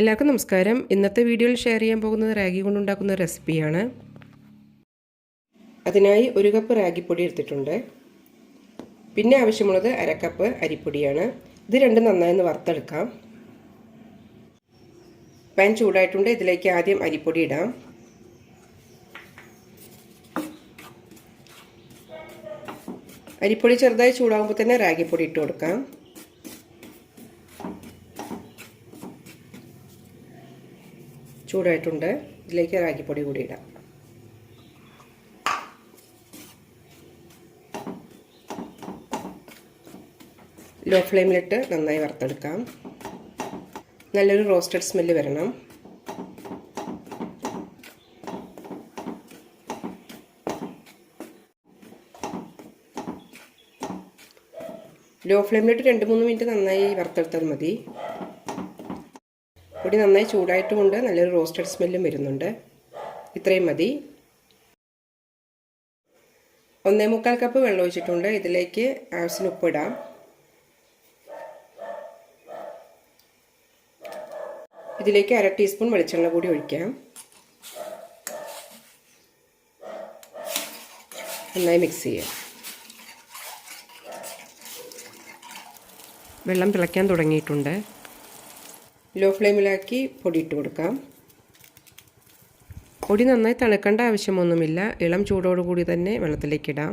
എല്ലാവർക്കും നമസ്കാരം. ഇന്നത്തെ വീഡിയോയിൽ ഷെയർ ചെയ്യാൻ പോകുന്നത് റാഗി കൊണ്ടുണ്ടാക്കുന്ന റെസിപ്പിയാണ് അതിനായി ഒരു കപ്പ് റാഗിപ്പൊടി എടുത്തിട്ടുണ്ട്. പിന്നെ ആവശ്യമുള്ളത് അര കപ്പ് അരിപ്പൊടിയാണ്. ഇത് രണ്ടും നന്നായി ഒന്ന് വറുത്തെടുക്കാം. പാൻ ചൂടായിട്ടുണ്ട്. ഇതിലേക്ക് ആദ്യം അരിപ്പൊടി ഇടാം. അരിപ്പൊടി ചെറുതായി ചൂടാകുമ്പോൾ തന്നെ റാഗിപ്പൊടി ഇട്ട് കൊടുക്കാം. ചൂടായിട്ടുണ്ട്. ഇതിലേക്ക് റാഗിപ്പൊടി കൂടി ഇടാം. ലോ ഫ്ലെയിമിലിട്ട് നന്നായി വറുത്തെടുക്കാം. നല്ലൊരു റോസ്റ്റഡ് സ്മെല്ല് വരണം. ലോ ഫ്ലെയിമിലിട്ട് രണ്ട് മൂന്ന് മിനിറ്റ് നന്നായി വറുത്തെടുത്താൽ മതി. പൊടി നന്നായി ചൂടായിട്ടുമുണ്ട്. നല്ലൊരു റോസ്റ്റഡ് സ്മെല്ലും വരുന്നുണ്ട്. ഇത്രയും മതി. ഒന്നേ മുക്കാൽ കപ്പ് വെള്ളം ഒഴിച്ചിട്ടുണ്ട്. ഇതിലേക്ക് ആവശ്യത്തിന് ഉപ്പിടാം. ഇതിലേക്ക് അര ടീസ്പൂൺ വെളിച്ചെണ്ണ കൂടി ഒഴിക്കാം. നന്നായി മിക്സ് ചെയ്യാം. വെള്ളം തിളയ്ക്കാൻ തുടങ്ങിയിട്ടുണ്ട്. ലോ ഫ്ലെയിമിലാക്കി പൊടി ഇട്ട് കൊടുക്കാം. പൊടി നന്നായി തണുക്കേണ്ട ആവശ്യമൊന്നുമില്ല. ഇളം ചൂടോടുകൂടി തന്നെ വെള്ളത്തിലേക്ക് ഇടാം.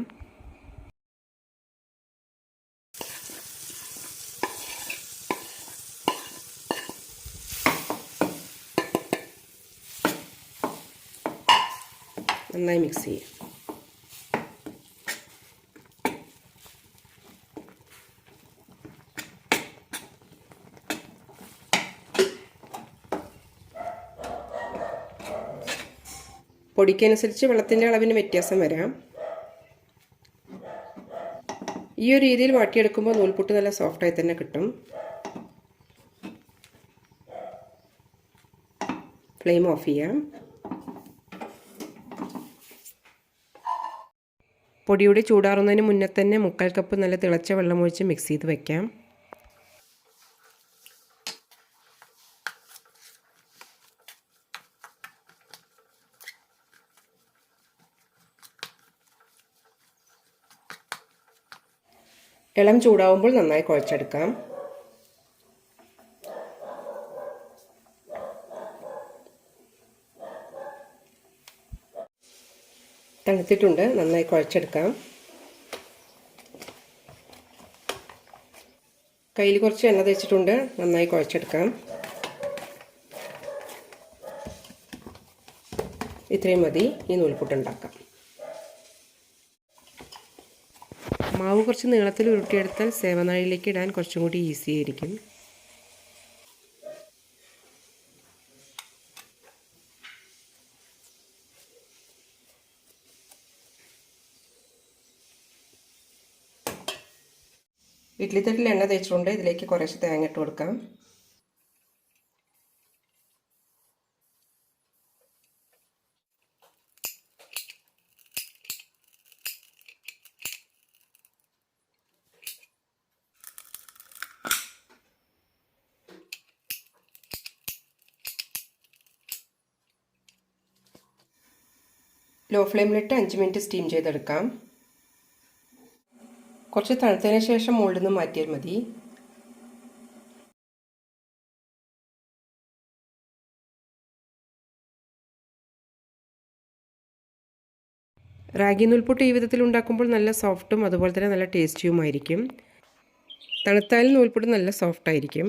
നന്നായി മിക്സ് ചെയ്യാം. പൊടിക്കനുസരിച്ച് വെള്ളത്തിന്റെ അളവിന് വ്യത്യാസം വരാം. ഈ ഒരു രീതിയിൽ വാട്ടിയെടുക്കുമ്പോൾ നൂൽപുട്ട് നല്ല സോഫ്റ്റായി തന്നെ കിട്ടും. ഫ്ലെയിം ഓഫ് ചെയ്യാം. പൊടിയുടെ ചൂടാറുന്നതിന് മുന്നേ തന്നെ മുക്കാൽ കപ്പ് നല്ല തിളച്ച വെള്ളമൊഴിച്ച് മിക്സ് ചെയ്ത് വെക്കാം. ഇളം ചൂടാവുമ്പോൾ നന്നായി കുഴച്ചെടുക്കാം. തണുത്തിട്ടുണ്ട് നന്നായി കുഴച്ചെടുക്കാം. കയ്യിൽ കുറച്ച് എണ്ണ തേച്ചിട്ടുണ്ട് നന്നായി കുഴച്ചെടുക്കാം. ഇത്രയും മതി ഈ നൂൽപുട്ടുണ്ടാക്കാം മാവ് കുറച്ച് നീളത്തിൽ ഉരുട്ടിയെടുത്താൽ സേവനാഴിയിലേക്ക് ഇടാൻ കുറച്ചും കൂടി ഈസി ആയിരിക്കും. ഇഡ്ലി തട്ടിൽ എണ്ണ തേച്ചുകൊണ്ട് ഇതിലേക്ക് കുറേശ്ശെ തേങ്ങ ഇട്ട് കൊടുക്കാം. ലോ ഫ്ലെയിമിലിട്ട് അഞ്ച് മിനിറ്റ് സ്റ്റീം ചെയ്തെടുക്കാം. കുറച്ച് തണുത്തതിന് ശേഷം മുകളിൽ നിന്ന് മാറ്റിയാൽ മതി. റാഗി നൂൽപുട്ട് ഈ വിധത്തിൽ ഉണ്ടാക്കുമ്പോൾ നല്ല സോഫ്റ്റും അതുപോലെ തന്നെ നല്ല ടേസ്റ്റിയുമായിരിക്കും. തണുത്താലും നൂൽപുട്ട് നല്ല സോഫ്റ്റ് ആയിരിക്കും